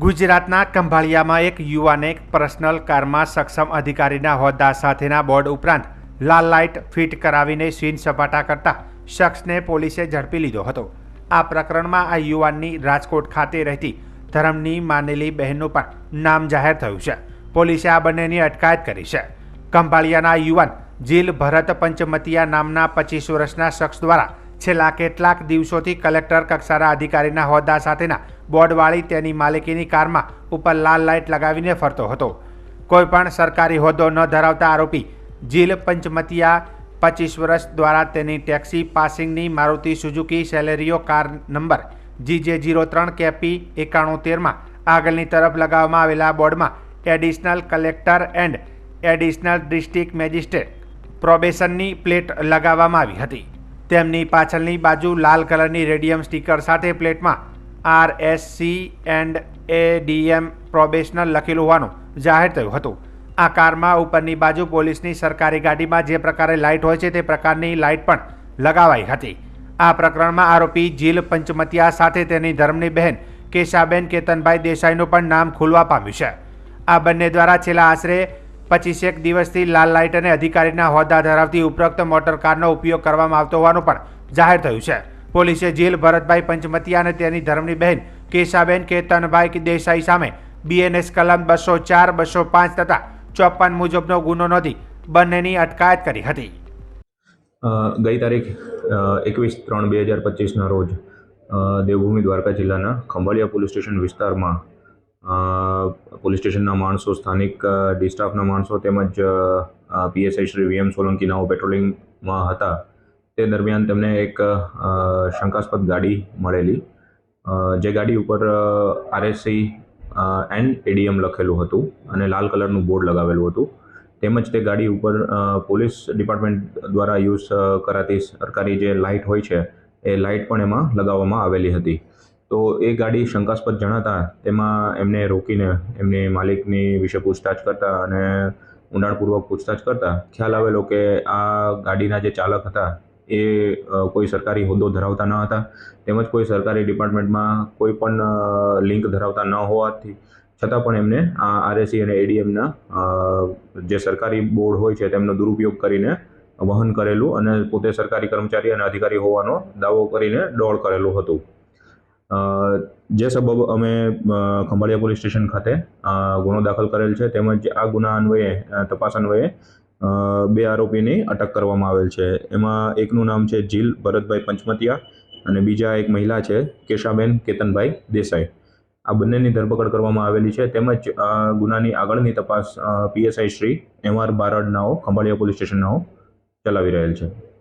ગુજરાતના ખંભાળિયામાં એક યુવાને પર્સનલ કારમાં સક્ષમ અધિકારીના હોદ્દા સાથેના બોર્ડ ઉપરાંત લાલ લાઇટ ફિટ કરાવીને સીન સપાટા કરતા શખ્સને પોલીસે ઝડપી લીધો હતો. આ પ્રકરણમાં આ યુવાનની રાજકોટ ખાતે રહેતી ધરમની માનેલી બહેનનું પણ નામ જાહેર થયું છે. પોલીસે આ બંનેની અટકાયત કરી છે. ખંભાળિયાના યુવાન જીલ ભરત પંચમતિયા નામના પચીસ વર્ષના શખ્સ દ્વારા છેલ્લા કેટલાક દિવસોથી કલેક્ટર કક્ષાના અધિકારીના હોદ્દા સાથેના બોર્ડવાળી તેની માલિકીની કારમાં ઉપર લાલ લાઇટ લગાવીને ફરતો હતો. કોઈપણ સરકારી હોદ્દો ન ધરાવતા આરોપી જીલ પંચમતિયા પચીસ વર્ષ દ્વારા તેની taxi પાસિંગની Maruti Suzuki Celerio car number GJ zero ત્રણ કેપી એકાણું તેરમાં આગળની તરફ લગાવવામાં આવેલા બોર્ડમાં additional collector and additional district magistrate પ્રોબેશનની plate લગાવવામાં આવી હતી. તેમની પાછળની બાજુ લાલ કલરની રેડિયમ સ્ટીકર સાથે પ્લેટમાં R S C and A DM probational લખેલું હોવાનું જાહેર થયું હતું. આ કારમાં ઉપરની બાજુ પોલીસની સરકારી ગાડીમાં જે પ્રકારે લાઇટ હોય છે તે પ્રકારની લાઇટ પણ લગાવાઈ હતી. આ પ્રકરણમાં આરોપી જીલ પંચમતિયા સાથે તેની ધર્મની બહેન કેશાબેન કેતનભાઈ દેસાઈનું પણ નામ ખુલવા પામ્યું છે. આ બંને દ્વારા છેલ્લા આશરે પચીસેક દિવસથી લાલ લાઇટ અને અધિકારીના હોદ્દા ધરાવતી ઉપરોક્ત મોટર કારનો ઉપયોગ કરવામાં આવતો હોવાનું પણ જાહેર થયું છે. પોલીસે જીલ ભરતભાઈ પંચમતિયા અને તેની ધર્મની બહેન કેશાબેન કેતનભાઈ દેસાઈ સામે બીએનએસ કલમ બસો ચાર, બસો પાંચ તથા ચોપન મુજબનો ગુનો નોંધી બંનેની અટકાયત કરી હતી. ગઈ તારીખ એકવીસ ત્રણ બે હજાર પચીસના રોજ દેવભૂમિ દ્વારકા જિલ્લાના ખંભાળિયા પોલીસ સ્ટેશન વિસ્તારમાં પોલીસ સ્ટેશનના માણસો, સ્થાનિક ડિસ્ટાફના માણસો તેમજ પીએસઆઈ શ્રી વીએમ સોલંકીનાઓ પેટ્રોલિંગમાં હતા. તે દરમિયાન તેમને એક શંકાસ્પદ ગાડી મળેલી જે ગાડી ઉપર આરએસસી એન્ડ એડીએમ લખેલું હતું અને લાલ કલરનું બોર્ડ લગાવેલું હતું. તેમજ તે ગાડી ઉપર પોલીસ ડિપાર્ટમેન્ટ દ્વારા યુઝ કરાતી સરકારી જે લાઇટ હોય છે, એ લાઇટ પણ એમાં લગાવવામાં આવેલી હતી. તો એ ગાડી શંકાસ્પદ જણાતા તેમાં એમને રોકીને એમની માલિકની વિશે પૂછતાછ કરતા અને ઊંડાણપૂર્વક પૂછતાછ કરતા ખ્યાલ આવેલો કે આ ગાડીના જે ચાલક હતા એ કોઈ સરકારી હોદ્દો ધરાવતા ન હતા. તેમજ કોઈ સરકારી ડિપાર્ટમેન્ટમાં કોઈ પણ લિંક ધરાવતા ન હોવાથી છતાં પણ એમને આ આરએસી અને એડીએમના જે સરકારી બોર્ડ હોય છે તેમનો દુરુપયોગ કરીને વહન કરેલું અને પોતે સરકારી કર્મચારી અને અધિકારી હોવાનો દાવો કરીને દોડ કરેલું હતું. જે સબબ અમે ખંભાળિયા પોલીસ સ્ટેશન ખાતે ગુનો દાખલ કરેલ છે. તેમજ આ ગુના અન્વયે તપાસ અન્વયે બે આરોપીની અટક કરવામાં આવેલ છે. એમાં એકનું નામ છે જીલ ભરતભાઈ પંચમતિયા અને બીજા એક મહિલા છે કેશાબેન કેતનભાઈ દેસાઈ. આ બંનેની ધરપકડ કરવામાં આવેલી છે. તેમજ આ ગુનાની આગળની તપાસ પીએસઆઈ શ્રી એમ આર બારડનાઓ, ખંભાળિયા પોલીસ સ્ટેશનનાઓ ચલાવી રહેલ છે.